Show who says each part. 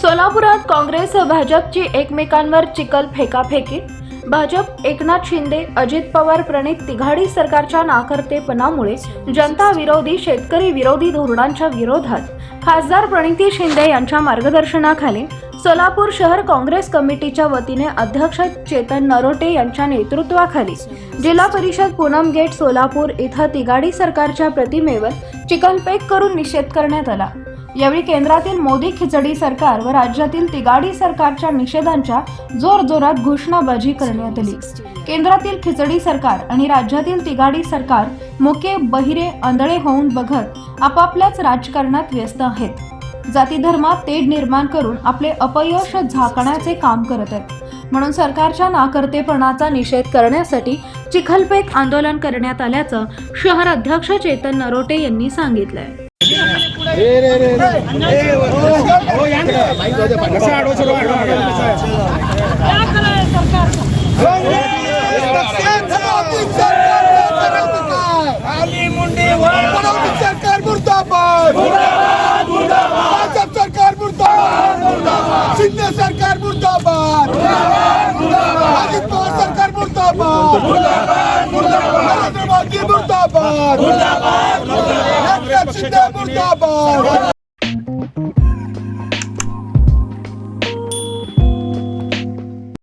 Speaker 1: सोलापुरात काँग्रेस भाजपची एकमेकांवर चिकल फेकाफेकी. भाजप एकनाथ शिंदे अजित पवार प्रणित तिघाडी सरकारच्या नाकर्तेपणामुळे जनता विरोधी शेतकरी विरोधी धोरणांच्या विरोधात. खासदार प्रणिती शिंदे यांच्या मार्गदर्शनाखाली सोलापूर शहर काँग्रेस कमिटीच्या वतीने अध्यक्ष चेतन नरोटे यांच्या नेतृत्वाखाली जिल्हा परिषद पूनम गेट सोलापूर इथं तिघाडी सरकारच्या प्रतिमेवर चिकलपेक करून निषेध करण्यात आला. यावेळी केंद्रातील मोदी खिचडी सरकार व राज्यातील तिगाडी सरकारच्या निषेधांच्या जोरजोरात घोषणाबाजी करण्यात आली. केंद्रातील खिचडी सरकार आणि राज्यातील तिगाडी सरकार मुके बहिरे आंधळे होऊन बघत आपापल्याच राजकारणात व्यस्त आहेत. जाती धर्मात तेढ निर्माण करून आपले अपयश झाकण्याचे काम करत आहेत. म्हणून सरकारच्या नाकर्तेपणाचा निषेध करण्यासाठी चिखलपेक आंदोलन करण्यात आल्याचं शहर अध्यक्ष चेतन नरोटे यांनी सांगितलंय.
Speaker 2: सरकार मुर्दाबाद भाजप सरकार मुर्दाबाद शिंदे सरकार मुर्दाबाद अजित पवार सरकार मुर्दाबाद नरेंद्र मोदी मुर्दाबाद एकनाथ शिंदे मुर्दाबाद